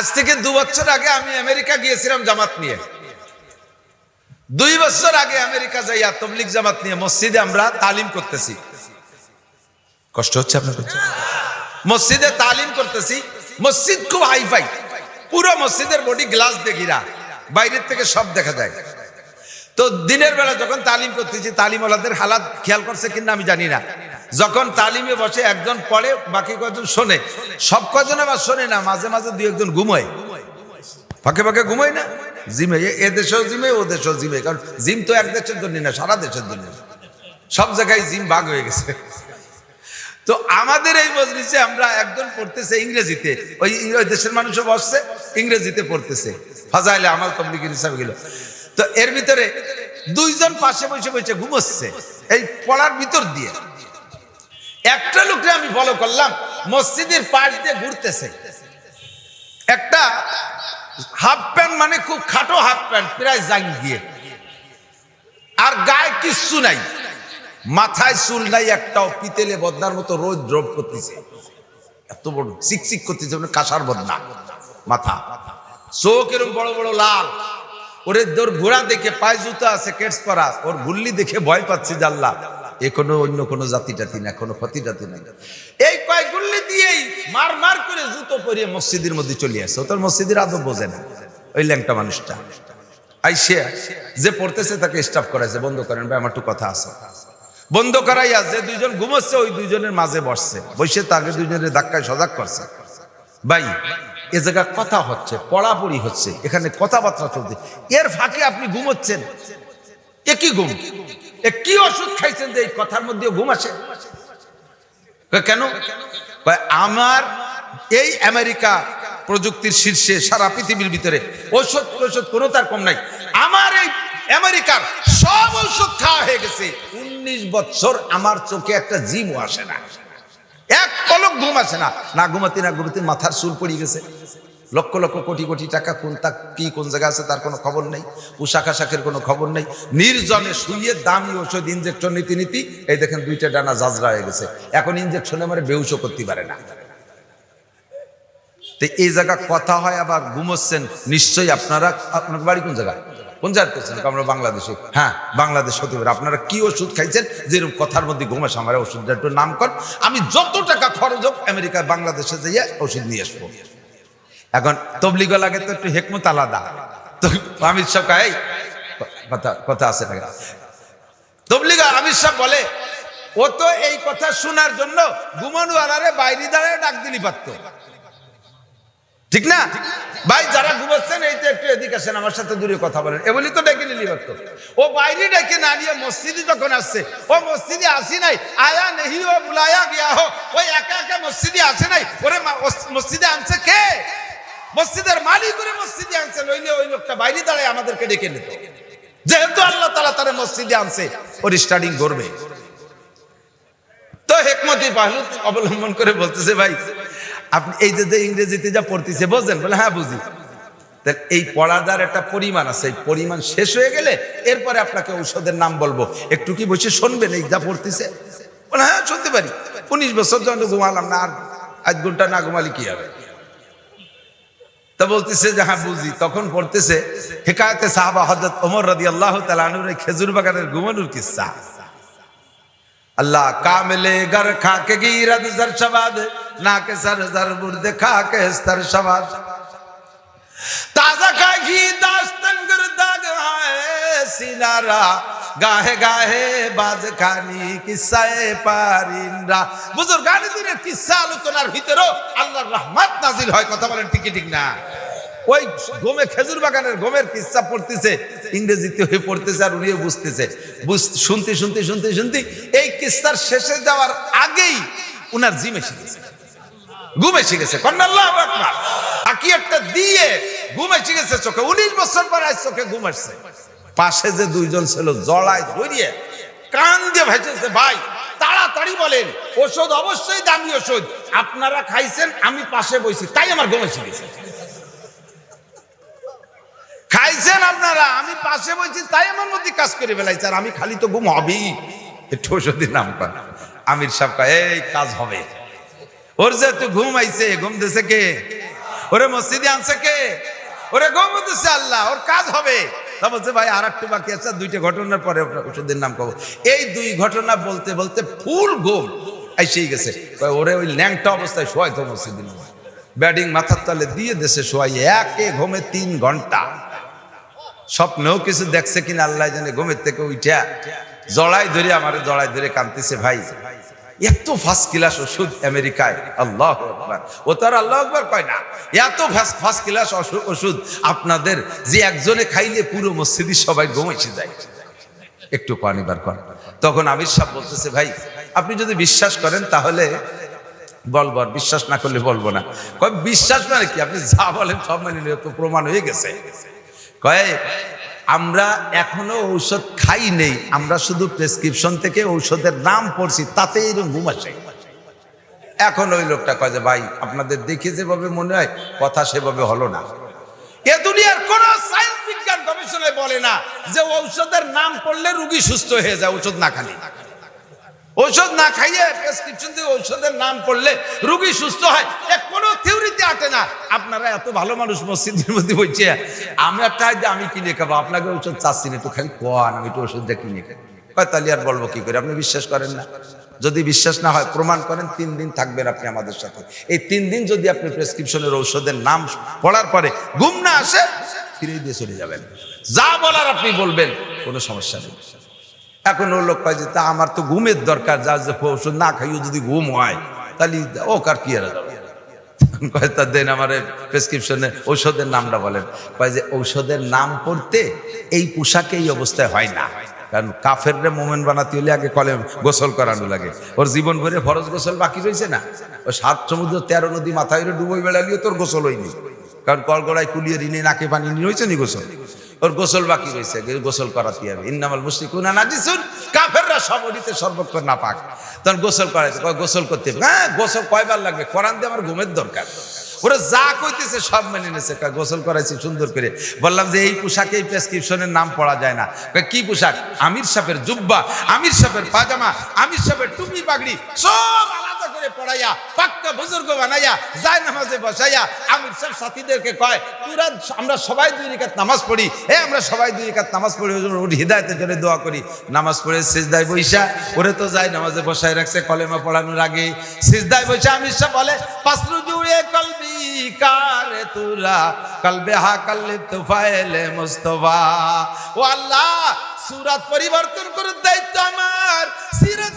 আজ থেকে দু বছর আগে আমি আমেরিকা গিয়েছিলাম জামাত নিয়ে। দুই বছর আগে আমেরিকা যাইয়া তবলিক জামাত নিয়ে মসজিদে আমরা তালিম করতেছি। কষ্ট হচ্ছে আপনার? মসজিদে তালিম করতেছি। মসজিদ খুব হাইফাই। পুরো মসজিদের বডি গ্লাস দেখিরা বাইরের থেকে সব দেখা যায়। তো দিনের বেলা যখন তালিম করতেছি, তালিমওয়ালাদের হালাত খেয়াল করছে কিনা আমি জানি না। যখন তালিমে বসে একজন পড়ে, বাকি কজন শোনে? সব কজন আবার শোনে না? মাঝে মাঝে দুই একজন ঘুমোয়। ফাঁকে ফাঁকে ঘুমোয় না? জিমে। এ- দেশেও জিমে, ও দেশেও জিমে। কারণ জিম তো এক দেশের জন্য না, সারা দেশের জন্য। সব জায়গায় জিম ভাগ হয়ে গেছে। তো আমাদের এই মজলিসে আমরা একজন পড়তেছে ইংরেজিতে। ওই ওই দেশের মানুষও বসছে, ইংরেজিতে পড়তেছে। ফাজাইলে আমার তবলিগের হিসাবে গেল। তো এর ভিতরে দুইজন পাশে বসে বসে ঘুমোচ্ছে। এই পড়ার ভিতর দিয়ে। একটা লোককে আমি ফলো করলাম, মসজিদের পাশ দিয়ে ঘুরতেছে। একটা হাফ প্যান্ট মানে খুব খাটো হাফ প্যান্ট প্রায় দিয়ে আর গায়ে কিচ্ছু নাই, মাথায় চুল নাই, একটাও পিতেলে বদনার মতো রোজ ড্রপ করতেছে। এত বড় চিকচিক করতেছে মানে কাঁসার বদনা, মাথা। চোখ এরকম বড় বড় লাল। ওরে তোর ঘোড়া দেখে পায়ে জুতো আছে, কেটস পরা, ওর গুল্লি দেখে ভয় পাচ্ছি জাল্লা এ কোনো অন্য কোনো জাতি টাতি না কোনো ক্ষতি টাতি নাই। এই কয় গুল্লি দিয়েই মার মার করে জুতো পরিয়ে মসজিদের মধ্যে চলে আসে। তোর মসজিদের আদব বোঝে না, ওই ল্যাংটা মানুষটা। আইসে, যে পড়তেছে তাকে স্টাফ করাইছে, বন্ধ করেন, ভাই, আমার একটু কথা আছে। বন্ধ করাইয়া যে দুইজন ঘুমোচ্ছে, ওই দুইজনের মাঝে বসছে। বসে তাকে দুইজনের ধাক্কায় সজাগ করছে। ভাই, এ জায়গা কথা হচ্ছে, পড়াপড়ি হচ্ছে, এখানে কথাবার্তা চলছে। এর ফাঁকে আপনি ঘুমোচ্ছেন। এ কি ঘুম? কি ওষুধ খাইছেন যে এই কথার মধ্যে ঘুম আসে? কেন? আমার এই আমেরিকা প্রযুক্তির শীর্ষে সারা পৃথিবীর ভিতরে ঔষধ ঔষধ কোনো তার কম নাই। আমার এই আমেরিকার সব ঔষধ খাওয়া হয়ে গেছে। উনিশ বছর আমার চোখে একটা জিমও আসে না। এক পলক ঘুম আসে না। না ঘুমাতে না ঘুমাতে মাথার চুল পড়ে গেছে। লক্ষ লক্ষ কোটি কোটি টাকা কোন তা কি, কোন জায়গা আছে তার কোনো খবর নেই। পোশাক আশাকের কোনো খবর নেই। নির্জনে শুয়ে দামি ওষুধ ইঞ্জেকশন নীতি নীতি, এই দেখেন দুইটা ডানা জাজরা হয়ে গেছে। এখন ইঞ্জেকশনে মানে বেউসও করতে পারে না। তো এই জায়গা কথা হয় আবার ঘুমোচ্ছেন, নিশ্চয়ই আপনারা, আপনার বাড়ি কোন জায়গায়? কোন জায়গায় করছেন আমরা বাংলাদেশে। হ্যাঁ বাংলাদেশ হতে পারে। আপনারা কি ওষুধ খাইছেন? যেরকম কথার মধ্যে ঘুমাস, আমার ওষুধটা একটু নাম কর। আমি যত টাকা খরচ হোক আমেরিকা বাংলাদেশে যাইয়া ওষুধ নিয়ে আসব। এখন তবলিগ লাগে তো একটু হেকমত আলাদা। আমির সাহেব কাই কথা আছে না তবলিগ আমির সাহেব বলে, ও তো এই কথা শোনার জন্য ঘুমানো আলারে বাইরে দাঁড়ায় ডাক দিলি পারতো। ঠিক না? ভাই, যারা ঘুমাচ্ছেন, এই তো একটু এদিকে আসেন, আমার সাথে দূরে কথা বলেন। এ বলি তো ডেকে নিলি পারতো। ও বাইরে ডেকে না নিয়ে মসজিদে যখন আসছে, ও মসজিদে আসি নাই, আয়া নেহি ও বুলায়া গিয়া হো ওই একা একা মসজিদে আসে নাই, ওরে মসজিদে আনছে কে? মসজিদের মালিক করে মসজিদে আনছে, নইলে ওই লোকটা বাইরে দাঁড়ায় আমাদেরকে ডেকে নিত। যেহেতু আল্লাহ তালা তারা মসজিদে আনছে, ওর স্টার্টিং করবে। তো হেকমতি পাহলু অবলম্বন করে বলতেছে, ভাই, আপনি এই যে ইংরেজিতে যা পড়তেছে, বোঝেন? বলে হ্যাঁ বুঝি। তাহলে এই পড়াদার একটা পরিমাণ আছে, এই পরিমাণ শেষ হয়ে গেলে এরপরে আপনাকে ঔষধের নাম বলব। একটু কি বসে শুনবেন এই যা পড়তেছে? বলে হ্যাঁ শুনতে পারি। উনিশ বছর যখন ঘুমালাম না আর আধ ঘণ্টা না ঘুমালে কি হবে? তা বলতেছে যে হ্যাঁ বুঝি। তখন পড়তেছে, হেকায়তে সাহাবা হজরত ওমর রাদি আল্লাহ তালুর খেজুর বাগানের ঘুমানোর কিসা? আল্লাহ, কামলে গর খাকে গিরাদ জার শাবাদ নাকে সার জার বুর্দে খাকে স্তর শাবাদ ताजा का घी दास्तन दाग है सिनारा গাহে গাহে বাজ খানি কিসায়ে পারিনরা বুজুর্গ গানি দিনের কিসা আলোচনার ভিতরেও আল্লাহর রহমত নাজিল হয় কথা বলেন ঠিক কি ঠিক না ওই গোমে খেজুর বাগানের গোমের কিচ্ছা পড়তেছে ইংরেজিতে হয়ে পড়তেছে আর উনিও বুঝতেছে বুঝ- শুনতে শুনতে শুনতে শুনতে এই কিস্তার শেষে যাওয়ার আগেই উনার জিম এসে গেছে ঘুম এসে গেছে একটা দিয়ে ঘুম গেছে চোখে। উনিশ বছর পর আজ চোখে ঘুম আসছে। পাশে যে দুইজন ছিল, জড়ায় ধরিয়ে কান দিয়ে ভেসেছে ভাই, তাড়াতাড়ি বলেন, ওষুধ অবশ্যই দামি ওষুধ। আপনারা খাইছেন, আমি পাশে বইছি। তাই আমার ঘুম গেছে খাইছেন আপনারা, আমি পাশে বইছি, তাই আমার মধ্যে কাজ করে ফেলাইছে আর আমি খালি তো ঘুম হবেই। একটু ওষুধের নাম কর আমির সাহেব এই, কাজ হবে। ওর যে তুই ঘুম আইছে, ঘুম দেশে কে? ওরে মসজিদে আনছে কে? ওরে গম দিচ্ছে আল্লাহ, ওর কাজ হবে। তা বলছে, ভাই আর একটু বাকি আছে দুইটা ঘটনার পরে ওষুধের নাম কব। এই দুই ঘটনা বলতে বলতে ফুল গোম এসেই গেছে। ওরে ওই ল্যাংটা অবস্থায় শোয়াই তো মসজিদের ব্যাটিং মাথার তলে দিয়ে দেশে শোয়াই একে ঘুমে তিন ঘণ্টা। স্বপ্নেও কিছু দেখছে কিনা, আল্লাহ জানে ঘুমের থেকে উঠা জড়াই ধরে আমার জড়াই ধরে কাঁদতেছে, ভাই। এত ফার্স্ট ক্লাস ওষুধ আমেরিকায়, আল্লাহ আকবার। ও তো আর আল্লাহ আকবার কয় না। এত ফার্স্ট ফার্স্ট ক্লাস ওষুধ আপনাদের যে একজনে খাইলে পুরো মসজিদি সবাই গমেছে যায়। একটু পানিবার কর। তখন আমির সাহেব বলতেছে, ভাই, আপনি যদি বিশ্বাস করেন তাহলে বলব বিশ্বাস না করলে বলব না। কয়, বিশ্বাস মানে কি? আপনি যা বলেন সব মানে প্রমাণ হয়ে গেছে। কয় আমরা এখনও ঔষধ খাই নেই, আমরা শুধু প্রেসক্রিপশন থেকে ঔষধের নাম পড়ছি তাতে এরকম ঘুম আসে। এখন ওই লোকটা কয় যে, ভাই, আপনাদের দেখে যেভাবে মনে হয়, কথা সেভাবে হলো না। এ দুনিয়ার কোন সায়েন্স বিজ্ঞান গবেষণায় বলে না যে ঔষধের নাম পড়লে রুগী সুস্থ হয়ে যায়, ঔষধ না খালি। ঔষধ না খাইয়ে প্রেসক্রিপশন দিয়ে ঔষধের নাম পড়লে রুগী সুস্থ হয় কোনো আটে না। আপনারা এত ভালো মানুষ মসজিদের মধ্যে বলছে আমি একটা আমি কিনে খাব। আপনাকে ঔষধ চাচ্ছি না, একটু খালি কোয়ান আমি একটু ওষুধটা কিনে খাই। তাহলে আর বলব কি করে? আপনি বিশ্বাস করেন না? যদি বিশ্বাস না হয়, প্রমাণ করেন, তিন দিন থাকবেন আপনি আমাদের সাথে। এই তিন দিন যদি আপনি প্রেসক্রিপশনের ঔষধের নাম পড়ার পরে ঘুম না আসে, ফিরে দিয়ে চলে যাবেন। যা বলার আপনি বলবেন, কোনো সমস্যা নেই। এখন ও লোক কয় যে, তা আমার তো ঘুমের দরকার, যা যে ওষুধ না খাইও যদি ঘুম হয়, তাহলে ও কার কি আর কয় দেন আমার প্রেসক্রিপশনে ঔষধের নামটা বলেন। কয় যে, ঔষধের নাম পড়তে এই পোশাকে এই অবস্থায় হয় না। কারণ কাফের রে মোমেন বানাতে হলে আগে কলে গোসল করানো লাগে। ওর জীবন ভরে ফরজ গোসল বাকি রয়েছে না। ও সাত সমুদ্র তেরো নদী মাথায় ডুবই বেড়ালিও তোর গোসল হয়নি। কারণ কলগড়ায় কুলিয়ে ঋণে নাকে পানি নিয়ে নি গোসল। ওর গোসল বাকি রয়েছে গোসল করাতে হবে। ইন্নামাল মুশরিকুনা নাজিসুন, কাফেররা সবরিতে সর্বক্ষণ না পাক তখন গোসল করাইতে গোসল করতে। হ্যাঁ গোসল কয়বার লাগবে? কোরআন দিয়ে আমার ঘুমের দরকার। ওরা যা কইতেছে সব মেনে নিয়েছে গোসল করাইছি সুন্দর করে। বললাম যে, এই পোশাকে, এই প্রেসক্রিপশনের নাম পড়া যায় না। কি পোশাক? আমির সাপের জুব্বা, আমির সাপের পাজামা, আমির সাপের টুপি, পাগড়ি, সব আলাদা করে পড়াইয়া, পাক্কা বুজুর্গ বানাইয়া যায় নামাজে বসাইয়া, আমির সাহেব সাথীদেরকে কয়, তোরা আমরা সবাই দুই রেখাত নামাজ পড়ি। এ, আমরা সবাই দুই রেখাত নামাজ পড়ি ওর ওর হৃদায়তের জন্য দোয়া করি। নামাজ পড়ে সিজদায় বৈশা, ওরে তো যায় নামাজে বসায় রাখছে কলেমা পড়ানোর আগে। সিজদায় বৈশা, আমির সাহেব বলে পাসরু জুড়ে কলবি, কারে তুরা? কলবে হা কল্লে তুফাইলে মুস্তফা। ও আল্লাহ, সুরাত পরিবর্তন করার দায়িত্ব আমার। সিরাত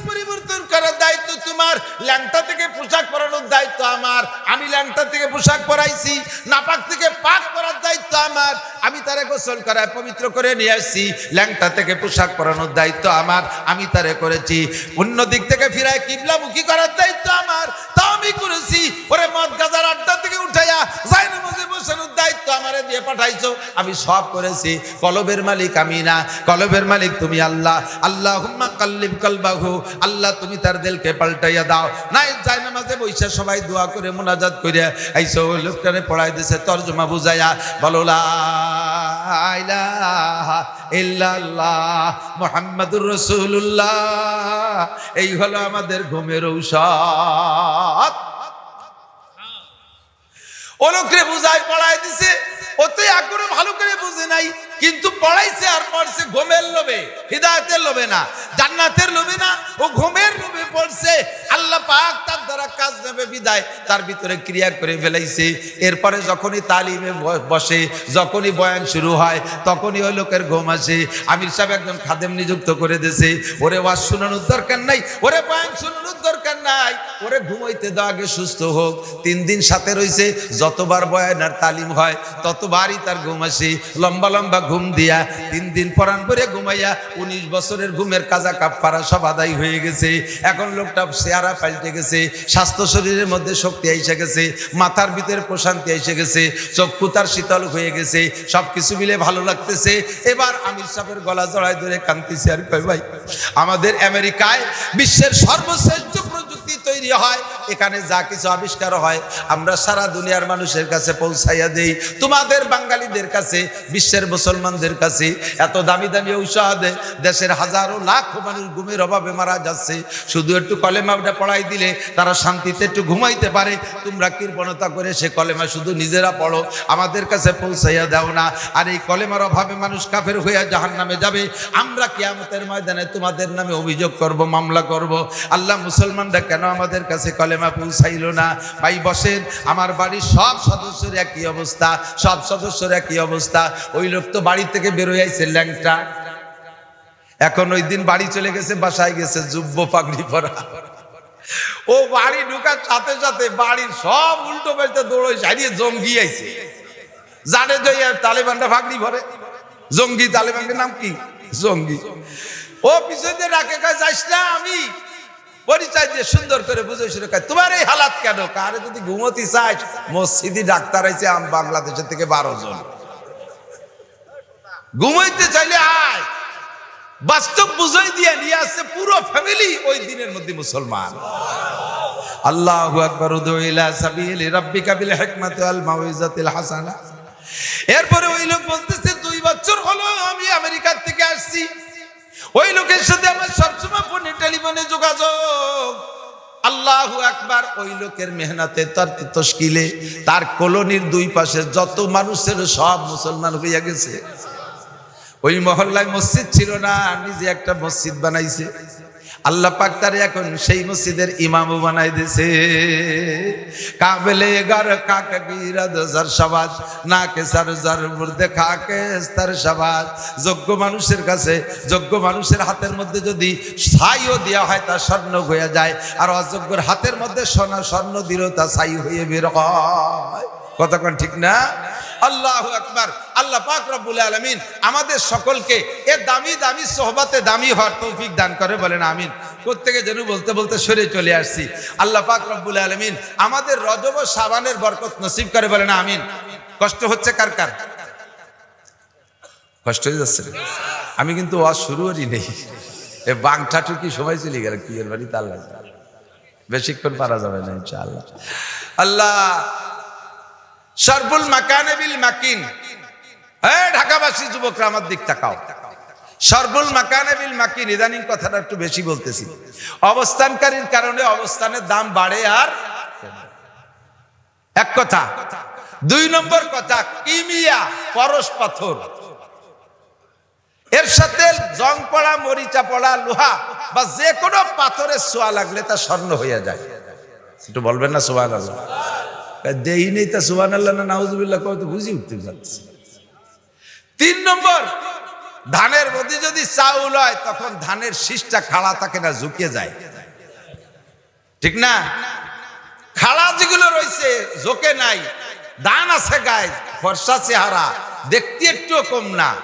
তোমার ল্যাংটা থেকে পোশাক পরানোর দায়িত্ব আমার। আমি ল্যাংটা থেকে পোশাক পরাইছি, নাপাক থেকে পাক করার দায়িত্ব আমার। আমি তারে গোসল করায় পবিত্র করে নিয়ে আসছি, ল্যাংটা থেকে পোশাক পরানোর দায়িত্ব আমার। আমি তারে করেছি। অন্য দিক থেকে ফিরায় কিবলামুখী করার দায়িত্ব আমার। তা আমি করেছি। ওরে মদ গাজার আড্ডা থেকে উঠাইয়া যাই নামাজে বসানোর দায়িত্ব আমারে দিয়ে পাঠাইছো। আমি সব করেছি। কলবের মালিক আমি না। কলবের মালিক তুমি আল্লাহ। আল্লাহ হুম্মা কাল্লিম কালবাহু। আল্লাহ, তুমি তার দিলকে পাল্টাইয়া দাও। নাই যাই নামাজে বৈশা সবাই দোয়া করে, মোনাজাত করে। আইসো, লোকটারে পড়াই দিছে, তর্জমা বুঝাইয়া বলো ইল্লাল্লাহ মুহাম্মাদুর রাসূলুল্লাহ। এই হলো আমাদের ঘুমের ঔষধ। ওলোকরে বুঝাই পড়াই দিছে। ওতে এখনও ভালো করে বুঝে নাই, কিন্তু পড়াইছে আর পড়ছে, ঘুমের লোভে, হৃদায়তের লোভে না, জান্নাতের লোভে না, ও ঘুমের লোভে পড়ছে। আল্লাহ পাক তার দ্বারা কাজ নেবে বিদায় তার ভিতরে ক্রিয়া করে ফেলাইছে। এরপরে যখনই তালিমে বসে, যখনই বয়ান শুরু হয়, তখনই ওই লোকের ঘুম আসে। আমির সাহেব একজন খাদেম নিযুক্ত করে দিয়েছে। ওরে ওয়াজ শোনানোর দরকার নাই, ওরে বয়ান শোনানোর দরকার নাই ওরে ঘুমাইতে দাও, আগে সুস্থ হোক। তিন দিন সাথে রয়েছে যতবার বয়ান আর তালিম হয়, ততবারই তার ঘুম আসে। লম্বা লম্বা ঘুম দিয়া তিন দিন পরান করে ঘুমাইয়া উনিশ বছরের ঘুমের কাজা কাপড়া সব আদায় হয়ে গেছে। এখন লোকটা চেহারা পাল্টে গেছে, স্বাস্থ্য শরীরের মধ্যে শক্তি এসে গেছে, মাথার ভিতরে প্রশান্তি এসে গেছে চক্ষু তার শীতল হয়ে গেছে সব কিছু মিলে ভালো লাগতেছে। এবার আমির সাহেবের গলা জড়ায় ধরে কান্দিছে আর কয় ভাই, আমাদের আমেরিকায় বিশ্বের সর্বশ্রেষ্ঠ তৈরি হয় এখানে যা কিছু আবিষ্কার হয়, আমরা সারা দুনিয়ার মানুষের কাছে পৌঁছাইয়া দেই। তোমাদের বাঙালিদের কাছে, বিশ্বের মুসলমানদের কাছে এত দামি দামি ঔষধ, দেশের হাজারো লাখ মানুষ ঘুমের অভাবে মারা যাচ্ছে। শুধু একটু কলেমাটা পড়াই দিলে তারা শান্তিতে একটু ঘুমাইতে পারে। তোমরা কৃপণতা করে সে কলেমা শুধু নিজেরা পড়ো, আমাদের কাছে পৌঁছাইয়া দাও না। আর এই কলেমার অভাবে মানুষ কাফের হইয়া জাহান নামে যাবে। আমরা কিয়ামতের ময়দানে তোমাদের নামে অভিযোগ করব, মামলা করব। আল্লাহ মুসলমানরা কেন আমাদের কাছে কলেমা পৌঁছাইল না। ভাই, বসেন, আমার বাড়ির সব সদস্যের একই অবস্থা, সব সদস্যের একই অবস্থা। ওই লোক তো বাড়ি থেকে বেরোয় আইছে, ল্যাংটা। এখন ওই দিন বাড়ি চলে গেছে, বাসায় গেছে যুব্য পাগড়ি পরা। ও বাড়ি ঢুকার সাথে সাথে বাড়ির সব উল্টো পাল্টে দৌড়ে সারিয়ে জঙ্গি আইছে। জানে যে তালেবানটা ফাগড়ি ভরে জঙ্গি তালেবানের নাম কি? জঙ্গি। ও পিছনে রাখে যাইস না আমি পরিচয় দিয়ে সুন্দর করে বুঝে শুনে কয়, তোমার এই হালাত কেন? কারে যদি ঘুমতি চাই মসজিদি ডাক্তার আছে আম বাংলাদেশের থেকে বারো জন। ঘুমাইতে চাইলে আয়। বাস্তব বুঝাই দিয়ে নিয়ে আসছে পুরো ফ্যামিলি ওই দিনের মধ্যে মুসলমান। আল্লাহু আকবার উদুইলা সাবিলি রাব্বিকা বিল হিকমাতি ওয়াল মাউইজাতিল হাসানা। এরপরে ওই লোক বলতেছে, দুই বছর হলো আমি আমেরিকার থেকে আসছি। ওই লোকের সাথে আমার সবসময় ফোনে, টেলিফোনে যোগাযোগ। আল্লাহ একবার ওই লোকের মেহনাতে, তার তস্কিলে তার কলোনির দুই পাশে যত মানুষের সব মুসলমান হইয়া গেছে। ওই মহল্লায় মসজিদ ছিল না, নিজে একটা মসজিদ বানাইছে। আল্লাহ পাক তার এখন সেই মসজিদের ইমামও বানাই দিছে কাবেলে গার কাকে জার সবাজ না কে সার জার মুর্দে খাকে তার সবাজ যোগ্য মানুষের কাছে, যোগ্য মানুষের হাতের মধ্যে যদি ছাইও দেওয়া হয় তা স্বর্ণ হয়ে যায়, আর অযোগ্যর হাতের মধ্যে সোনা স্বর্ণ দিলেও তা ছাই হয়ে বের হয়। কতক্ষণ ঠিক না? আল্লাহ আকবার, আল্লাহ পাক রব্বুল আলমিন আমাদের সকলকে এ দামি দামি সোহবাতে দামি হওয়ার তৌফিক দান করে বলেন আমিন। প্রত্যেকে যেন বলতে বলতে সরে চলে আসছি। আল্লাহ পাক রব্বুল আলমিন আমাদের রজব সাবানের বরকত নসিব করে বলেন আমিন। কষ্ট হচ্ছে কার কার? কষ্ট হয়ে যাচ্ছে আমি কিন্তু ওয়াজ শুরু করি নেই। এ বাংটা টুকি সময় চলে গেল, কি এর বাড়ি তার বেশিক্ষণ পারা যাবে না আল্লাহ সর্বুল মাকানে বিল মাকিন। হ্যাঁ ঢাকাবাসী, যুবকরা আমার দিক তাকাও। সর্বুল মাকানে বিল মাকিন, ইদানিং কথাটা একটু বেশি বলতেছি। অবস্থানকারীর কারণে অবস্থানের দাম বাড়ে আর এক কথা, দুই নম্বর কথা কিমিয়া পরশ পাথর। এর সাথে জং পড়া, মরিচা পড়া, লোহা বা যে কোনো পাথরের সোয়া লাগলে তা স্বর্ণ হইয়া যায়। একটু বলবেন না সোয়া আল্লাহ দেই নেই তা সুবান আল্লাহ না নাউজুবিল্লাহ কত বুঝি উঠতে যাচ্ছে। তিন নম্বর, ধানের মধ্যে যদি চাউল হয়, তখন ধানের শীষটা খাড়া থাকে না, ঝুঁকে যায়। ঠিক না? খাড়া যেগুলো রয়েছে, ঝোঁকে নাই। ধান আছে গায়ে, ফর্সা চেহারা, দেখতে একটু কম না।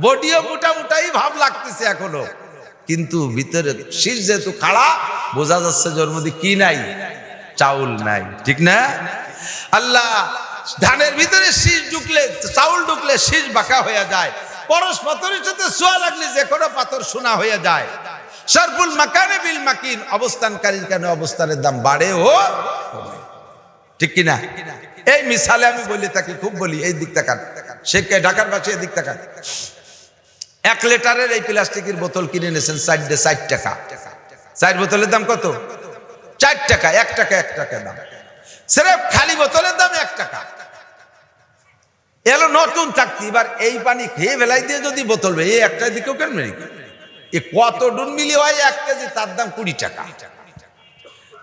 বডিও মোটামুটাই ভাব লাগতেছে এখনও। কিন্তু ভিতরে শীষ যেহেতু খাড়া, বোঝা যাচ্ছে জন্মদি কি নাই? চাউল নাই। ঠিক না? আল্লাহ, ধানের ভিতরে শীষ ঢুকলে, চাউল ঢুকলে শীষ বাঁকা হয়ে যায়। পরশ পাথরের সাথে সোয়া লাগলে যে কোনো পাথর সোনা হয়ে যায়। সরফুল মাকানে বিল মাকিন, অবস্থানকারীর কেন অবস্থানের দাম বাড়ে ও। ঠিক কিনা? এই মিসালে আমি বলি, তাকে খুব বলি, এই দিক তাকান সে ঢাকার বাসী, এই দিক তাকান এক লিটারের এই প্লাস্টিকের বোতল কিনে নিয়েছেন চারটে ষাট টাকা। চার বোতলের দাম কত? চার টাকা, এক টাকা এক টাকা দাম। সেরেফ খালি বোতলের দাম এক টাকা। এলো নতুন চাকতি, এবার এই পানি খেয়ে বেলাই দিয়ে যদি বোতল এই একটা দিকেও কেন মেরি এ কত ডুন মিলি হয়, এক কেজি, তার দাম কুড়ি টাকা।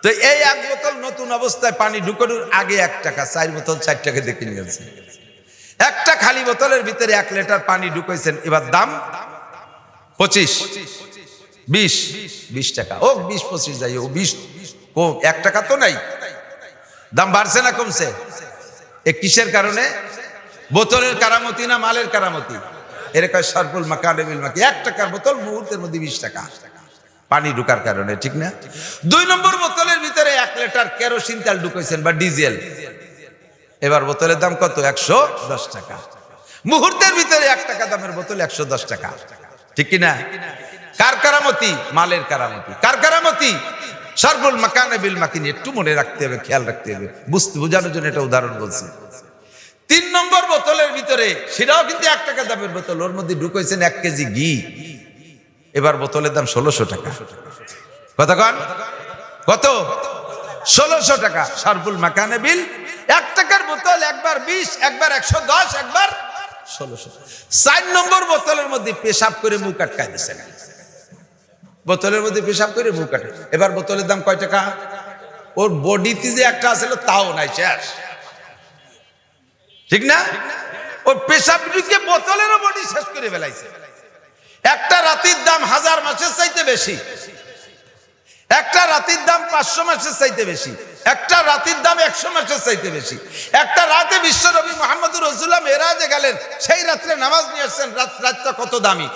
তো এই এক বোতল নতুন অবস্থায় পানি ঢুকানোর আগে এক টাকা, চার বোতল চার টাকা দেখে নিয়েছে একটা খালি বোতলের ভিতরে এক লিটার পানি ঢুকাইছেন, এবার দাম পঁচিশ, বিশ বিশ টাকা। ও বিশ, পঁচিশ, যাই ও বিশ কম এক টাকা তো নাই। দাম বাড়ছে না কমছে? এ কিসের কারণে? বোতলের কারামতি না মালের কারামতি? এরকম সরপুল মাকাডেমিল মাকি। এক টাকার বোতল মুহূর্তের মধ্যে বিশ টাকা। পানি ঢুকার কারণে, ঠিক না? দুই নম্বর বোতলের ভিতরে এক লিটার কেরোসিন তেল ঢুকাইছেন বা ডিজেল। এবার বোতলের দাম কত? একশো দশ টাকা। মুহূর্তের ভিতরে এক টাকা দামের বোতল একশো দশ টাকা। ঠিক কিনা? কার কারামতি? মালের কারামতি। কার কারামতি? সর্বল মাকানে বিল মাকিনি, একটু মনে রাখতে হবে, খেয়াল রাখতে হবে। বুঝতে, বোঝানোর জন্য এটা উদাহরণ বলছি। তিন নম্বর বোতলের ভিতরে, সেটাও কিন্তু এক টাকা দামের বোতল, ওর মধ্যে ঢুকাইছেন এক কেজি ঘি। এবার বোতলের দাম ষোলোশো টাকা। কত কন? কত? ষোলোশো টাকা। সারফুল মাকানে বিল, এক টাকার বোতল একবার বিশ, একবার একশো দশ, একবার ষোলোশো। চার নম্বর বোতলের মধ্যে পেশাব করে মুখ আটকায় দিচ্ছে বোতলের মধ্যে পেশাব করে মুখ কাটে। এবার বোতলের দাম কয় টাকা? ওর বডিতে যে একটা আছে তাও নাই শেষ ঠিক না? ওর পেশাব ঢুকে বোতলেরও বডি শেষ করে ফেলাইছে। একটা রাতির দাম হাজার মাসের চাইতে বেশি। একটা রাতির দাম পাঁচশো মাসের চাইতে বেশি। একটা রাতির দাম একশো মাসের চাইতে বেশি। একটা রাতে বিশ্ব নবী মোহাম্মদ রসুল্লাহ মেরাজে গেলেন, সেই রাত্রে নামাজ নিয়ে আসছেন, রাত, রাতটা কত দামি।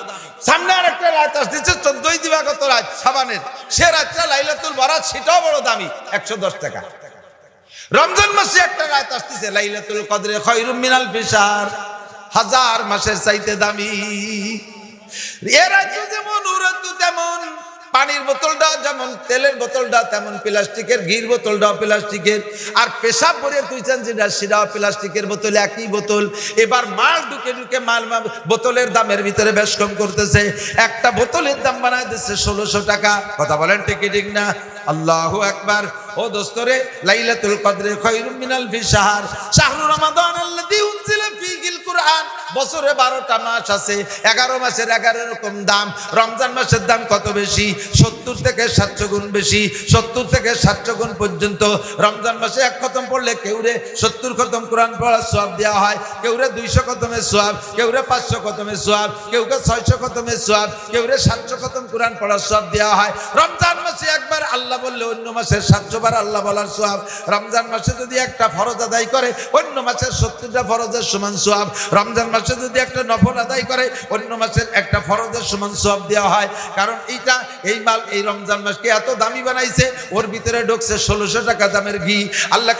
সামনে আর একটা রাত আসতেছে, চোদ্দই দিবাগত রাত সাবানের। সে রাতটা লাইলাতুল বারাত সেটাও বড় দামি, একশো দশ টাকা। রমজান মাসে একটা রাত আসতেছে, লাইলাতুল কদরে খয়রুম মিনাল ফিসার হাজার মাসের চাইতে দামি। এ যেমন ও তেমন। পানির বোতলটা যেমন তেলের বোতলটা, তেমন প্লাস্টিকের ঘির বোতলটাও প্লাস্টিকের। আর পেশাব ভরে তুইছেন যেটা, সেটাও প্লাস্টিকের বোতল, একই বোতল। এবার মাল ঢুকে ঢুকে মাল বোতলের দামের ভিতরে বেশ কম করতেছে। একটা বোতলের দাম বানায় দিচ্ছে ষোলোশো টাকা। কথা বলেন টিকিটিক না? আল্লাহ একবার ও দোস্তরে, লাইলাতুল কদরে খয়রুম মিনাল ফি শাহর শাহরু রমাদান আল্লাযী উনজিলা ফীহিল কুরআন। বছরে 12টা মাস আছে 11 মাসের 11 রকম দাম। রমজান মাসের দাম কত বেশি? 70 থেকে 700 গুণ বেশি। 70 থেকে 700 গুণ পর্যন্ত। রমজান মাসে এক খতম পড়লে কেউরে 70 খতম কোরআন পড়ার সওয়াব দেওয়া হয়, কেউরে 200 খতমের সওয়াব, কেউরে 500 খতমের সওয়াব, কেউকে 600 খতমের সওয়াব, কেউরে 700 খতম কোরআন পড়ার সওয়াব দেওয়া হয়। রমজান মাসে একবার আল্লাহ বললে, অন্য মাসের 700 বার আল্লাহ বলার সওয়াব রমজান মাসে যদি একটা ফরজ আদায় করে, অন্য মাসের 70টা ফরজের সমান সওয়াব রমজান মাসে যদি একটা নফল আদায় করে, অন্য মাসের একটা ফরজের সমান সওয়াব দেওয়া হয়। কারণ এইটা এই মাল, এই রমজান মাসকে এত দামি বানাইছে, ওর ভিতরে ঢুকছে ষোলোশো টাকা দামের ঘি। আল্লাহ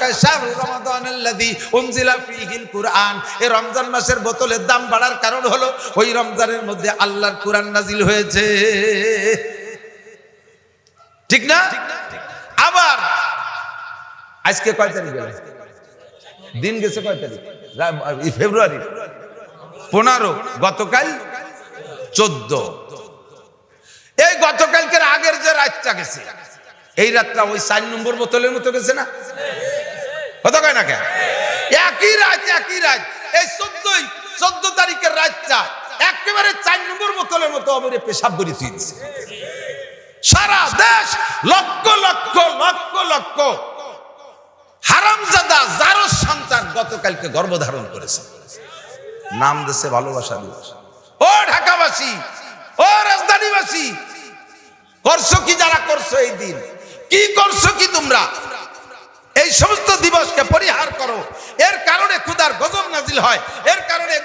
কুরআন। এই রমজান মাসের বোতলের দাম বাড়ার কারণ হলো, ওই রমজানের মধ্যে আল্লাহর কুরআন নাজিল হয়েছে। ঠিক না? আবার আজকে কয় তারিখ দিন গেছে কয় তারিখ? ফেব্রুয়ারি। পনেরো, গতকাল চোদ্দ। এই গতকালকের আগের যে রাতটা গেছে, এই রাতটা ওই চার নম্বর বোতলের মতো গেছে না? কত কয় না কে একই রাত একই রাত। এই চোদ্দই, চোদ্দ তারিখের রাতটা একেবারে চার নম্বর বোতলের মতো অবরে পেশাব করে তুই সারা দেশ লক্ষ লক্ষ লক্ষ লক্ষ হারামজাদা যারো সন্তান গতকালকে গর্ভধারণ করেছে। নাম দেশে ভালোবাসা দিবস। ও ঢাকাবাসী, ও রাজধানীবাসী, করছ কি যারা করছ এই দিন? কি করছ কি তোমরা? এই সমস্ত দিবসকে পরিহার করো। এর কারণে ক্ষুদার গজব নাজিল হয়। এর কারণে